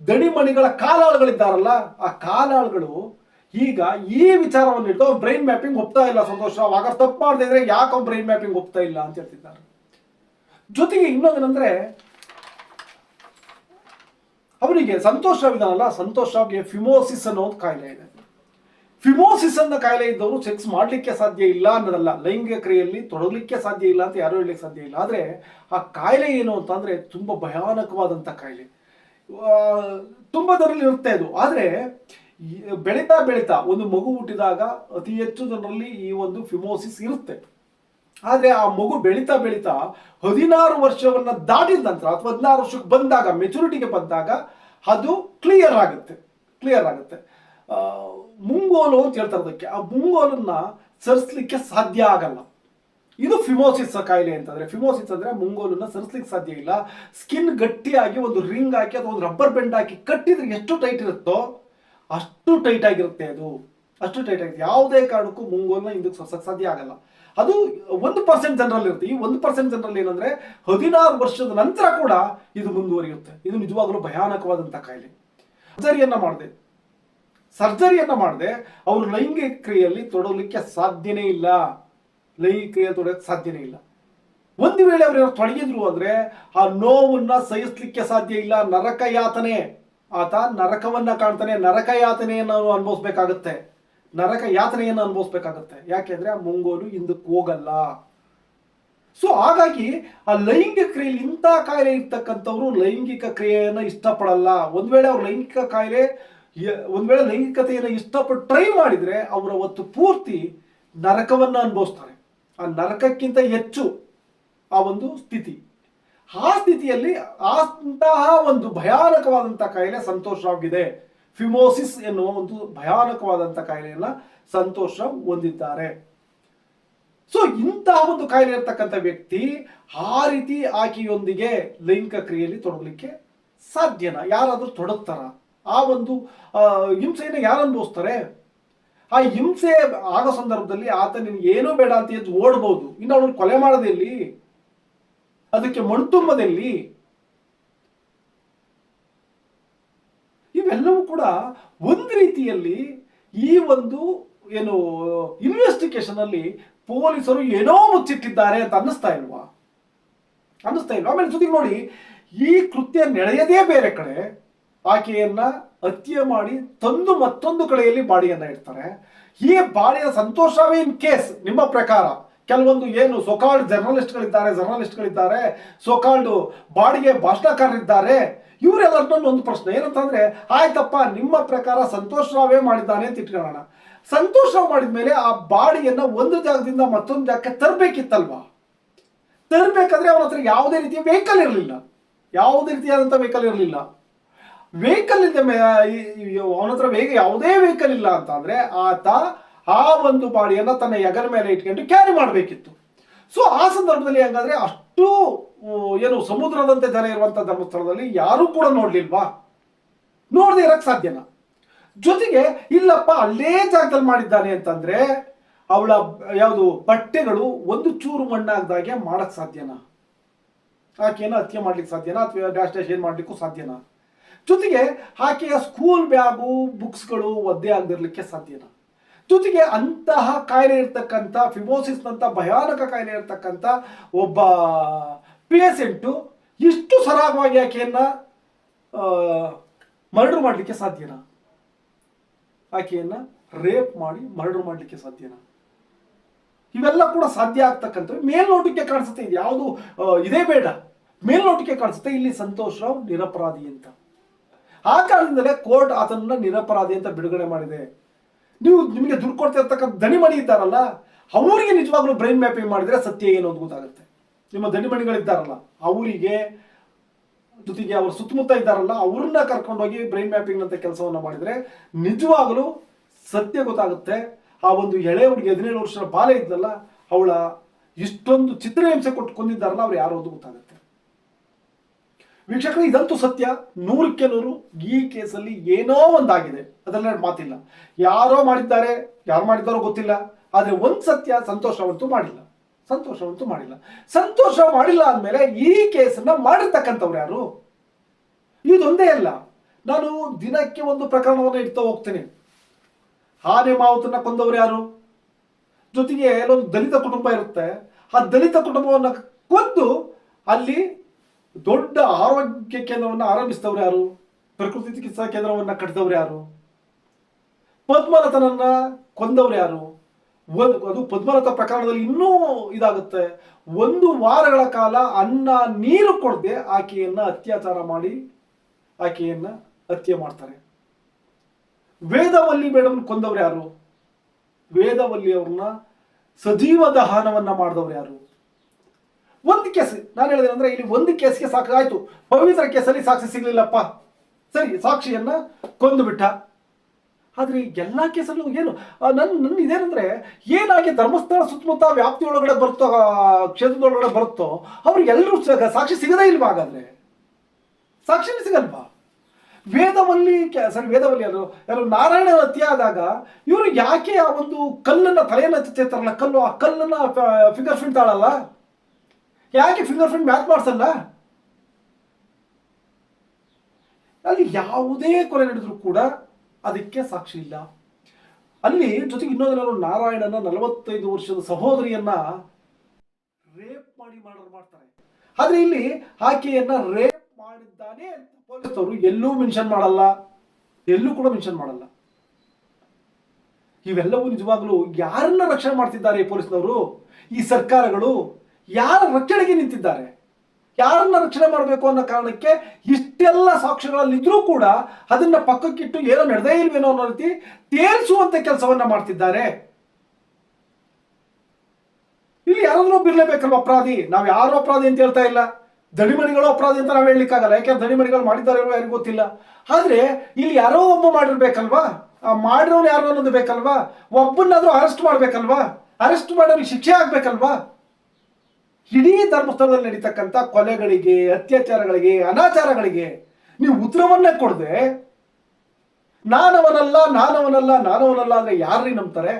ದಣಿಮಣಿಗಳ ಕಾಲಾಳುಗಳಿದ್ದಾರಲ್ಲ, ಆ ಕಾಲಾಳುಗಳು ಈಗ ಈ ವಿಚಾರವನ್ನು ಇಟ್ಟು ಬ್ರೈನ್ ಮ್ಯಾಪಿಂಗ್ ಒಪ್ತಾ ಇಲ್ಲ ಸಂತೋಷ, ಆಗ ತಪ್ಪು ಮಾಡದೇ ಇದ್ರೆ ಯಾಕೆ ಬ್ರೈನ್ ಮ್ಯಾಪಿಂಗ್ ಒಪ್ತಾ ಇಲ್ಲ ಅಂತ ಹೇಳ್ತಿದ್ದಾರೆ. ಜೊತೆಗೆ ಇನ್ನೊಂದೇನಂದ್ರೆ ಅವರಿಗೆ ಸಂತೋಷ ವಿಧಾನಲ್ಲ ಸಂತೋಷ ಅವ್ರಿಗೆ ಫಿಮೋಸಿಸ್ ಅನ್ನೋ ಒಂದು ಕಾಯಿಲೆ ಇದೆ. ಫಿಮೋಸಿಸ್ ಅನ್ನೋ ಕಾಯಿಲೆ ಇದ್ದವರು ಸೆಕ್ಸ್ ಮಾಡಲಿಕ್ಕೆ ಸಾಧ್ಯ ಇಲ್ಲ ಅನ್ನೋದಲ್ಲ. ಲೈಂಗಿಕ ಕ್ರಿಯೆಯಲ್ಲಿ ತೊಡಗಲಿಕ್ಕೆ ಸಾಧ್ಯ ಇಲ್ಲ ಅಂತ ಯಾರು ಹೇಳಲಿಕ್ಕೆ ಸಾಧ್ಯ ಇಲ್ಲ. ಆದರೆ ಆ ಕಾಯಿಲೆ ಏನು ಅಂತಂದರೆ ತುಂಬ ಭಯಾನಕವಾದಂಥ ಕಾಯಿಲೆ. ತುಂಬದರಲ್ಲಿ ಇರುತ್ತೆ ಅದು. ಆದರೆ ಬೆಳೀತಾ ಬೆಳೀತಾ ಒಂದು ಮಗು ಹುಟ್ಟಿದಾಗ ಅತಿ ಹೆಚ್ಚು ಜನರಲ್ಲಿ ಈ ಒಂದು ಫಿಮೋಸಿಸ್ ಇರುತ್ತೆ. ಆದರೆ ಆ ಮಗು ಬೆಳೀತಾ ಬೆಳೀತಾ ಹದಿನಾರು ವರ್ಷವನ್ನು ದಾಟಿದ ನಂತರ ಅಥವಾ ಹದಿನಾರು ವರ್ಷಕ್ಕೆ ಬಂದಾಗ ಮೆಚುರಿಟಿಗೆ ಬಂದಾಗ ಅದು ಕ್ಲಿಯರ್ ಆಗುತ್ತೆ ಕ್ಲಿಯರ್ ಆಗುತ್ತೆ. ಮುಂಗೋಲು ಅಂತ ಹೇಳ್ತಾರೆ ಅದಕ್ಕೆ. ಆ ಮುಂಗೋಲನ್ನ ಸರಿಸ್ಲಿಕ್ಕೆ ಸಾಧ್ಯ ಆಗಲ್ಲ. ಇದು ಫಿಮೋಸಿಸ್ ಕಾಯಿಲೆ ಅಂತಂದ್ರೆ, ಫಿಮೋಸಿಸ್ ಅಂದ್ರೆ ಮುಂಗೋಲನ್ನ ಸರಿಸ್ಲಿಕ್ಕೆ ಸಾಧ್ಯ ಇಲ್ಲ. ಸ್ಕಿನ್ ಗಟ್ಟಿಯಾಗಿ ಒಂದು ರಿಂಗ್ ಹಾಕಿ ಅಥವಾ ಒಂದು ರಬ್ಬರ್ ಬೆಂಡ್ ಹಾಕಿ ಕಟ್ಟಿದ್ರೆ ಎಷ್ಟು ಟೈಟ್ ಇರುತ್ತೋ ಅಷ್ಟು ಟೈಟ್ ಆಗಿರುತ್ತೆ ಅದು. ಅಷ್ಟು ಟೈಟ್ ಆಗಿರುತ್ತೆ. ಯಾವುದೇ ಕಾರಣಕ್ಕೂ ಮುಂಗೋಲನ್ನ ಹಿಂದಕ್ಕೆ ಸೊಸಕ್ಕೆ ಸಾಧ್ಯ ಆಗಲ್ಲ. ಅದು ಒಂದು ಪರ್ಸೆಂಟ್ ಜನರಲ್ಲಿ ಇರುತ್ತೆ. ಈ ಒಂದು ಪರ್ಸೆಂಟ್ ಜನರಲ್ಲಿ ಏನಂದ್ರೆ ಹದಿನಾರು ವರ್ಷದ ನಂತರ ಕೂಡ ಇದು ಮುಂದುವರಿಯುತ್ತೆ. ಇದು ನಿಜವಾಗ್ಲೂ ಭಯಾನಕವಾದಂಥ ಕಾಯಿಲೆ. ಸರ್ಜರಿಯನ್ನ ಮಾಡಿದೆ. ಸರ್ಜರಿಯನ್ನ ಮಾಡಿದೆ, ಅವರು ಲೈಂಗಿಕ ಕ್ರಿಯೆಯಲ್ಲಿ ತೊಡಲಿಕ್ಕೆ ಸಾಧ್ಯನೇ ಇಲ್ಲ. ಲೈಂಗಿಕ ಕ್ರಿಯೆ ತೊಡೋಕ್ಕೆ ಸಾಧ್ಯನೇ ಇಲ್ಲ. ಒಂದು ವೇಳೆ ಅವರು ತೊಡಗಿದ್ರು ಅಂದ್ರೆ ಆ ನೋವನ್ನ ಸಹಿಸ್ಲಿಕ್ಕೆ ಸಾಧ್ಯ ಇಲ್ಲ. ನರಕ ಯಾತನೆ ಆತ ನರಕವನ್ನ ಕಾಣ್ತಾನೆ. ನರಕ ಯಾತನೆಯನ್ನು ಅನುಭವಿಸ್ಬೇಕಾಗತ್ತೆ. ನರಕ ಯಾತನೆಯನ್ನು ಅನುಭವಿಸ್ಬೇಕಾಗತ್ತೆ. ಯಾಕೆಂದ್ರೆ ಆ ಮುಂಗೋಲು ಹಿಂದಕ್ಕೆ ಹೋಗಲ್ಲ. ಸೊ ಹಾಗಾಗಿ ಆ ಲೈಂಗಿಕ ಕ್ರಿಯೆಯಲ್ಲಿ ಇಂಥ ಕಾಯಿಲೆ ಇರ್ತಕ್ಕಂಥವ್ರು ಲೈಂಗಿಕ ಕ್ರಿಯೆಯನ್ನು ಇಷ್ಟಪಡಲ್ಲ. ಒಂದ್ ವೇಳೆ ಅವ್ರ ಲೈಂಗಿಕ ಕಾಯಿಲೆ ಒಂದು ವೇಳೆ ಲೈಂಗಿಕತೆಯನ್ನು ಇಷ್ಟಪಟ್ಟು ಟ್ರೈ ಮಾಡಿದ್ರೆ ಅವರ ಹೊತ್ತು ಪೂರ್ತಿ ನರಕವನ್ನ ಅನುಭವಿಸ್ತಾರೆ. ಆ ನರಕಕ್ಕಿಂತ ಹೆಚ್ಚು ಆ ಒಂದು ಸ್ಥಿತಿ. ಆ ಸ್ಥಿತಿಯಲ್ಲಿ ಅಂತಹ ಒಂದು ಭಯಾನಕವಾದಂಥ ಕಾಯಿಲೆ ಸಂತೋಷ ಆಗಿದೆ ಫಿಮೋಸಿಸ್ ಎನ್ನುವ ಒಂದು ಭಯಾನಕವಾದಂಥ ಕಾಯಿಲೆಯನ್ನು ಸಂತೋಷ ಹೊಂದಿದ್ದಾರೆ. ಸೊ ಇಂತಹ ಒಂದು ಕಾಯಿಲೆ ಇರ್ತಕ್ಕಂಥ ವ್ಯಕ್ತಿ ಆ ರೀತಿ ಆಕೆಯೊಂದಿಗೆ ಲೈಂಗಿಕ ಕ್ರಿಯೆಯಲ್ಲಿ ತೊಡಗಲಿಕ್ಕೆ ಸಾಧ್ಯನ? ಯಾರಾದರೂ ತೊಡಗ್ತಾರ? ಆ ಒಂದು ಹಿಂಸೆಯನ್ನು ಯಾರು ಅನುಭವಿಸ್ತಾರೆ ಆ ಹಿಂಸೆ ಆಗೋ ಸಂದರ್ಭದಲ್ಲಿ ಆತ ನಿನ್ಗೆ ಏನೂ ಬೇಡ ಅಂತ ಎದ್ದು ಓಡ್ಬೋದು. ಇನ್ನು ಅವನು ಕೊಲೆ ಮಾಡೋದೆಲ್ಲಿ? ಅದಕ್ಕೆ ಮಣ್ತುಂಬದೆಲ್ಲಿ ಇವೆಲ್ಲವೂ ಕೂಡ ಒಂದು ರೀತಿಯಲ್ಲಿ ಈ ಒಂದು, ಏನು ಇನ್ವೆಸ್ಟಿಗೇಷನ್ ಅಲ್ಲಿ ಪೊಲೀಸರು ಏನೋ ಮುಚ್ಚಿಟ್ಟಿದ್ದಾರೆ ಅಂತ ಅನ್ನಿಸ್ತಾ ಇಲ್ವಾ? ಅನ್ನಿಸ್ತಾ ಇಲ್ವಾ? ಆಮೇಲೆ ಜೊತೆಗೆ ನೋಡಿ, ಈ ಕೃತ್ಯ ನಡೆಯದೇ ಬೇರೆ ಕಡೆ ಆಕೆಯನ್ನ ಹತ್ಯೆ ಮಾಡಿ ತಂದು ಮತ್ತೊಂದು ಕಡೆಯಲ್ಲಿ ಬಾಡಿಯನ್ನ ಇಡ್ತಾರೆ. ಈ ಬಾಡಿಯ ಸಂತೋಷವೇ ಇನ್ ಕೇಸ್ ನಿಮ್ಮ ಪ್ರಕಾರ. ಕೆಲವೊಂದು ಏನು ಸೊಕಾಲ್ಡ್ ಜರ್ನಲಿಸ್ಟ್ಗಳಿದ್ದಾರೆ ಜರ್ನಲಿಸ್ಟ್ಗಳಿದ್ದಾರೆ, ಸೊಕಾಲ್ಡ್ ಬಾಡಿಗೆ ಭಾಷಣಕಾರರಿದ್ದಾರೆ ಇವರೆಲ್ಲರನ್ನೂ ಒಂದು ಪ್ರಶ್ನೆ. ಏನಂತಂದ್ರೆ, ಆಯ್ತಪ್ಪ, ನಿಮ್ಮ ಪ್ರಕಾರ ಸಂತೋಷ ರಾವೇ ಮಾಡಿದ್ದಾನೆ ಅಂತ ಇಟ್ಕೊಳ್ಳೋಣ. ಸಂತೋಷ್ ರಾವ್ ಮಾಡಿದ್ಮೇಲೆ ಆ ಬಾಡಿಯನ್ನ ಒಂದು ಜಾಗದಿಂದ ಮತ್ತೊಂದು ಜಾಗಕ್ಕೆ ತರಬೇಕಿತ್ತಲ್ವಾ? ತರಬೇಕಾದ್ರೆ ಅವನ ಹತ್ರ ಯಾವುದೇ ರೀತಿಯ ವೆಹಿಕಲ್ ಇರಲಿಲ್ಲ. ಯಾವುದೇ ರೀತಿಯಾದಂಥ ವೆಹಿಕಲ್ ಇರಲಿಲ್ಲ. ವೆಹಿಕಲ್ ಇದ್ದ ಅವನ ಹತ್ರ ವೇಗ ಯಾವುದೇ ವೆಹಿಕಲ್ ಇಲ್ಲ ಅಂತ ಅಂದ್ರೆ ಆತ ಆ ಒಂದು ಬಾಡಿಯನ್ನ ತನ್ನ ಎಗರ ಮೇಲೆ ಇಟ್ಕೊಂಡು ಕ್ಯಾರಿ ಮಾಡಬೇಕಿತ್ತು. ಸೊ ಆ ಸಂದರ್ಭದಲ್ಲಿ ಹಂಗಾದ್ರೆ ಅಷ್ಟು ಏನು ಸಮುದ್ರದಂತೆ ಜನ ಇರುವಂತ ಧರ್ಮಸ್ಥಳದಲ್ಲಿ ಯಾರೂ ಕೂಡ ನೋಡ್ಲಿಲ್ವಾ? ನೋಡದೆ ಇರಕ್ ಸಾಧ್ಯನಾ? ಜೊತೆಗೆ, ಇಲ್ಲಪ್ಪ, ಅಲ್ಲೇ ಜಾಗದಲ್ಲಿ ಮಾಡಿದ್ದಾನೆ ಅಂತಂದ್ರೆ, ಅವಳ, ಯಾವುದು ಬಟ್ಟೆಗಳು ಒಂದು ಚೂರು ಮಣ್ಣಾಗ್ದಾಗೆ ಮಾಡಕ್ ಸಾಧ್ಯನಾ? ಆಕೆಯನ್ನು ಹತ್ಯೆ ಮಾಡ್ಲಿಕ್ಕೆ ಸಾಧ್ಯನಾ? ಅಥವಾ ಡ್ಯಾಶ್ ಡ್ಯಾಶ್ ಏನ್ ಮಾಡ್ಲಿಕ್ಕೂ ಸಾಧ್ಯನಾ? ಜೊತೆಗೆ, ಆಕೆಯ ಸ್ಕೂಲ್ ಬ್ಯಾಗು ಬುಕ್ಸ್ಗಳು ಒದ್ದೆ ಆಗದಿರ್ಲಿಕ್ಕೆ ಸಾಧ್ಯನಾ? ಜೊತೆಗೆ ಅಂತಹ ಕಾಯಿಲೆ ಇರ್ತಕ್ಕಂಥ ಫಿಬೋಸಿಸ್ನಂತ ಭಯಾನಕ ಕಾಯಿಲೆ ಇರ್ತಕ್ಕಂಥ ಒಬ್ಬ ಪೇಸೆಂಟು ಇಷ್ಟು ಸರಾಗವಾಗಿ ಆಕೆಯನ್ನ ಮರ್ಡರ್ ಮಾಡಲಿಕ್ಕೆ ಸಾಧ್ಯನಾ? ಆಕೆಯನ್ನ ರೇಪ್ ಮಾಡಿ ಮರ್ಡರ್ ಮಾಡಲಿಕ್ಕೆ ಸಾಧ್ಯನಾ? ಇವೆಲ್ಲ ಕೂಡ ಸಾಧ್ಯ ಆಗ್ತಕ್ಕಂಥ ಮೇಲ್ನೋಟಕ್ಕೆ ಕಾಣಿಸುತ್ತೆ, ಇದು ಯಾವುದು ಇದೇ ಬೇಡ. ಮೇಲ್ನೋಟಕ್ಕೆ ಕಾಣಿಸುತ್ತೆ, ಇಲ್ಲಿ ಸಂತೋಷ್ ರಾವ್ ನಿರಪರಾಧಿ ಅಂತ. ಆ ಕಾರಣದಿಂದಲೇ ಕೋರ್ಟ್ ಆತನನ್ನ ನಿರಪರಾಧಿ ಅಂತ ಬಿಡುಗಡೆ ಮಾಡಿದೆ. ನೀವು ನಿಮಗೆ ದುಡ್ಡು ಕೊಡ್ತಾ ಇರ್ತಕ್ಕಂಥ ದಣಿಮಣಿ ಇದ್ದಾರಲ್ಲ, ಅವರಿಗೆ ನಿಜವಾಗ್ಲೂ ಬ್ರೈನ್ ಮ್ಯಾಪಿಂಗ್ ಮಾಡಿದ್ರೆ ಸತ್ಯ ಏನು ಅಂತ ಗೊತ್ತಾಗುತ್ತೆ. ನಿಮ್ಮ ದಣಿಮಣಿಗಳಿದ್ದಾರಲ್ಲ ಅವರಿಗೆ ಜೊತೆಗೆ ಅವ್ರ ಸುತ್ತಮುತ್ತ ಇದ್ದಾರಲ್ಲ, ಅವ್ರನ್ನ ಕರ್ಕೊಂಡೋಗಿ ಬ್ರೈನ್ ಮ್ಯಾಪಿಂಗ್ ಅಂತ ಕೆಲಸವನ್ನ ಮಾಡಿದ್ರೆ ನಿಜವಾಗಲೂ ಸತ್ಯ ಗೊತ್ತಾಗುತ್ತೆ. ಆ ಒಂದು ಎಳೆ ಹುಡುಗಿ ಹದಿನೇಳು ವರ್ಷದ ಬಾಲೆ ಇದ್ಲಲ್ಲ, ಅವಳ ಇಷ್ಟೊಂದು ಚಿತ್ರಹಿಂಸೆ ಕೊಟ್ಟು ಕೊಂದಿದ್ದಾರಲ್ಲ, ಅವ್ರು ಯಾರು ಅಂತ ಗೊತ್ತಾಗುತ್ತೆ. ವೀಕ್ಷಕರು, ಇದಂತೂ ಸತ್ಯ. ನೂರಕ್ಕೆ ನೂರು ಈ ಕೇಸಲ್ಲಿ ಏನೋ ಒಂದಾಗಿದೆ. ಅದರಲ್ಲಿ ಮಾತಿಲ್ಲ. ಯಾರೋ ಮಾಡಿದ್ದಾರೆ, ಯಾರು ಮಾಡಿದ್ದಾರೋ ಗೊತ್ತಿಲ್ಲ. ಆದರೆ ಒಂದು ಸತ್ಯ ಸಂತೋಷವಂತೂ ಮಾಡಿಲ್ಲ. ಸಂತೋಷವಂತೂ ಮಾಡಿಲ್ಲ. ಸಂತೋಷ ಮಾಡಿಲ್ಲ ಅಂದಮೇಲೆ ಈ ಕೇಸನ್ನ ಮಾಡಿರ್ತಕ್ಕಂಥವ್ರು ಯಾರು? ಇದೊಂದೇ ಅಲ್ಲ. ನಾನು ದಿನಕ್ಕೆ ಒಂದು ಪ್ರಕರಣವನ್ನು ಇಡ್ತಾ ಹೋಗ್ತೇನೆ. ಹಾನೆ ಮಾವುತನ್ನ ಕೊಂದವರು ಯಾರು? ಜೊತೆಗೆ ಅಲ್ಲೊಂದು ದಲಿತ ಕುಟುಂಬ ಇರುತ್ತೆ. ಆ ದಲಿತ ಕುಟುಂಬವನ್ನು ಕೊಂದು ಅಲ್ಲಿ ದೊಡ್ಡ ಆರೋಗ್ಯ ಕೇಂದ್ರವನ್ನ ಆರಂಭಿಸಿದವ್ರು ಯಾರು? ಪ್ರಕೃತಿ ಚಿಕಿತ್ಸಾ ಕೇಂದ್ರವನ್ನ ಕಟ್ಟಿದವ್ರು ಯಾರು? ಪದ್ಮಲತನನ್ನ ಕೊಂದವ್ರು ಯಾರು? ಅದು ಪದ್ಮಲತ ಪ್ರಕರಣದಲ್ಲಿ ಇನ್ನೂ ಇದಾಗುತ್ತೆ. ಒಂದು ವಾರಗಳ ಕಾಲ ಅನ್ನ ನೀರು ಕೊಡದೆ ಆಕೆಯನ್ನ ಅತ್ಯಾಚಾರ ಮಾಡಿ ಆಕೆಯನ್ನ ಹತ್ಯೆ ಮಾಡ್ತಾರೆ. ವೇದವಲ್ಲಿ ಮೇಡಮ್ ಕೊಂದವ್ರು ಯಾರು? ವೇದವಲ್ಲಿ ಅವ್ರನ್ನ ಸಜೀವ ದಹನವನ್ನ ಮಾಡಿದವ್ರು ಯಾರು? ಒಂದು ಕೇಸ್, ನಾನು ಹೇಳಿದೆ ಅಂದ್ರೆ ಇಲ್ಲಿ ಒಂದು ಕೇಸ್ಗೆ ಸಾಕು, ಆಯ್ತು. ಪವಿತ್ರ ಕೇಸಲ್ಲಿ ಸಾಕ್ಷಿ ಸಿಗ್ಲಿಲ್ಲಪ್ಪ. ಸರಿ, ಸಾಕ್ಷಿಯನ್ನ ಕೊಂದು ಬಿಟ್ಟ. ಆದ್ರೆ ಎಲ್ಲ ಕೇಸಲ್ಲೂ ಏನು ನನ್ನ ನನ್ ನನ್ನ ಇದೇನಂದ್ರೆ, ಏನಾಗಿ ಧರ್ಮಸ್ಥಳ ಸುತ್ತಮುತ್ತ ವ್ಯಾಪ್ತಿ ಒಳಗಡೆ ಬರುತ್ತೋ ಕ್ಷೇತ್ರದೊಳಗಡೆ ಬರುತ್ತೋ ಅವ್ರಿಗೆಲ್ಲರೂ ಸಾಕ್ಷಿ ಸಿಗದೇ ಇಲ್ವಾ ಹಾಗಾದ್ರೆ? ಸಾಕ್ಷಿನೇ ಸಿಗಲ್ವಾ? ವೇದವಲ್ಲಿ ಸರಿ, ವೇದವಲ್ಲಿ ಯಾರು ಯಾರು ನಾರಾಯಣ ಹತ್ಯೆ ಆದಾಗ ಇವರು ಯಾಕೆ ಆ ಒಂದು ಕಲ್ಲನ್ನ ತಲೆಯನ್ನ ಚೇತಾರಲ್ಲ ಕಲ್ಲು, ಆ ಕಲ್ಲನ್ನ ಫಿಂಗರ್ ಪ್ರಿಂಟ್ ತಾಳಲ್ಲ? ಯಾಕೆ ಫಿಂಗರ್ ಪ್ರಿಂಟ್ ಮ್ಯಾಚ್ ಮಾಡ್ಸಲ್ಲ? ಅಲ್ಲಿ ಯಾವುದೇ ಕೊಲೆ ನಡೆದರೂ ಕೂಡ ಅದಕ್ಕೆ ಸಾಕ್ಷಿ ಇಲ್ಲ. ಅಲ್ಲಿ ಜೊತೆಗೆ ಇನ್ನೊಂದೇನಾದ್ರು ನಾರಾಯಣನ ನಲವತ್ತೈದು ವರ್ಷದ ಸಹೋದರಿಯನ್ನ ರೇಪ್ ಮಾಡಿ ಮರ್ಡರ್ ಮಾಡ್ತಾರೆ. ಆದ್ರೆ ಇಲ್ಲಿ ಆಕೆಯನ್ನ ರೇಪ್ ಮಾಡಿದ್ದಾನೆ ಪೊಲೀಸರು ಎಲ್ಲೂ ಮೆನ್ಷನ್ ಮಾಡಲ್ಲ. ಎಲ್ಲೂ ಕೂಡ ಮೆನ್ಷನ್ ಮಾಡಲ್ಲ. ಇವೆಲ್ಲವೂ ನಿಜವಾಗ್ಲೂ ಯಾರನ್ನ ರಕ್ಷಣೆ ಮಾಡ್ತಿದ್ದಾರೆ ಪೊಲೀಸ್ನವರು? ಈ ಸರ್ಕಾರಗಳು ಯಾರ ರಕ್ಷಣೆಗೆ ನಿಂತಿದ್ದಾರೆ? ಯಾರನ್ನ ರಕ್ಷಣೆ ಮಾಡಬೇಕು ಅನ್ನೋ ಕಾರಣಕ್ಕೆ ಇಷ್ಟೆಲ್ಲ ಸಾಕ್ಷ್ಯಗಳಲ್ಲಿದ್ದರೂ ಕೂಡ ಅದನ್ನ ಪಕ್ಕಕ್ಕಿಟ್ಟು ಏನೋ ನಡೆದೇ ಇಲ್ವೇನೋ ಅನ್ನೋ ರೀತಿ ತೇಲ್ಸುವಂತೆ ಕೆಲಸವನ್ನ ಮಾಡ್ತಿದ್ದಾರೆ. ಇಲ್ಲಿ ಯಾರಾದ್ರೂ ಬಿರ್ಲೇಬೇಕಲ್ವ ಅಪರಾಧಿ? ನಾವು ಯಾರು ಅಪರಾಧಿ ಅಂತ ಹೇಳ್ತಾ ಇಲ್ಲ. ದಣಿಮಣಿಗಳು ಅಪರಾಧಿ ಅಂತ ನಾವು ಹೇಳಲಿಕ್ಕಾಗಲ್ಲ. ಯಾಕೆ ದಣಿಮಣಿಗಳು ಮಾಡಿದ್ದಾರೆ ಯಾರಿಗೂ ಗೊತ್ತಿಲ್ಲ. ಆದ್ರೆ ಇಲ್ಲಿ ಯಾರೋ ಒಬ್ಬ ಮಾಡಿರ್ಬೇಕಲ್ವಾ? ಆ ಮಾಡಿರೋನು ಯಾರೋ ಅನ್ನೋದು ಬೇಕಲ್ವಾ? ಒಬ್ಬನಾದ್ರೂ ಅರೆಸ್ಟ್ ಮಾಡ್ಬೇಕಲ್ವಾ? ಅರೆಸ್ಟ್ ಮಾಡೋರಿಗೆ ಶಿಕ್ಷೆ ಆಗ್ಬೇಕಲ್ವಾ? ಇಡೀ ಧರ್ಮಸ್ಥಳದಲ್ಲಿ ನಡೀತಕ್ಕಂಥ ಕೊಲೆಗಳಿಗೆ, ಅತ್ಯಾಚಾರಗಳಿಗೆ, ಅನಾಚಾರಗಳಿಗೆ ನೀವು ಉತ್ತರವನ್ನೇ ಕೊಡದೆ, ನಾನವನಲ್ಲ ನಾನವನಲ್ಲ ನಾನವನಲ್ಲ ಅಂದ್ರೆ ಯಾರ್ರಿ ನಂಬ್ತಾರೆ?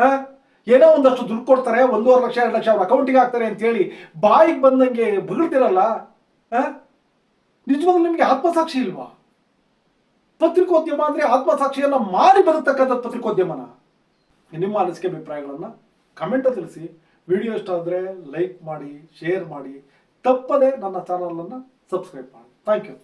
ಹಾ? ಏನೋ ಒಂದಷ್ಟು ದುಡ್ಡು ಕೊಡ್ತಾರೆ, ಒಂದೂವರೆ ಲಕ್ಷ, ಎರಡು ಲಕ್ಷ ಅವ್ರ ಅಕೌಂಟಿಗೆ ಹಾಕ್ತಾರೆ ಅಂತ ಹೇಳಿ ಬಾಯಿಗೆ ಬಂದಂಗೆ ಬಗಳ್ತಿರಲ್ಲ? ನಿಜವಾಗ್ಲೂ ನಿಮಗೆ ಆತ್ಮಸಾಕ್ಷಿ ಇಲ್ವಾ? ಪತ್ರಿಕೋದ್ಯಮ ಅಂದ್ರೆ ಆತ್ಮಸಾಕ್ಷಿಯನ್ನ ಮಾರಿ ಬರತಕ್ಕಂಥ ಪತ್ರಿಕೋದ್ಯಮನ? ನಿಮ್ಮ ಅನಿಸಿಕೆ ಅಭಿಪ್ರಾಯಗಳನ್ನ ಕಮೆಂಟ್ ತಿಳಿಸಿ. ವಿಡಿಯೋ ಇಷ್ಟ ಆದರೆ ಲೈಕ್ ಮಾಡಿ ಶೇರ್ ಮಾಡಿ. ತಪ್ಪದೆ ನನ್ನ ಚಾನಲನ್ನು ಸಬ್ಸ್ಕ್ರೈಬ್ ಮಾಡಿ. Thank you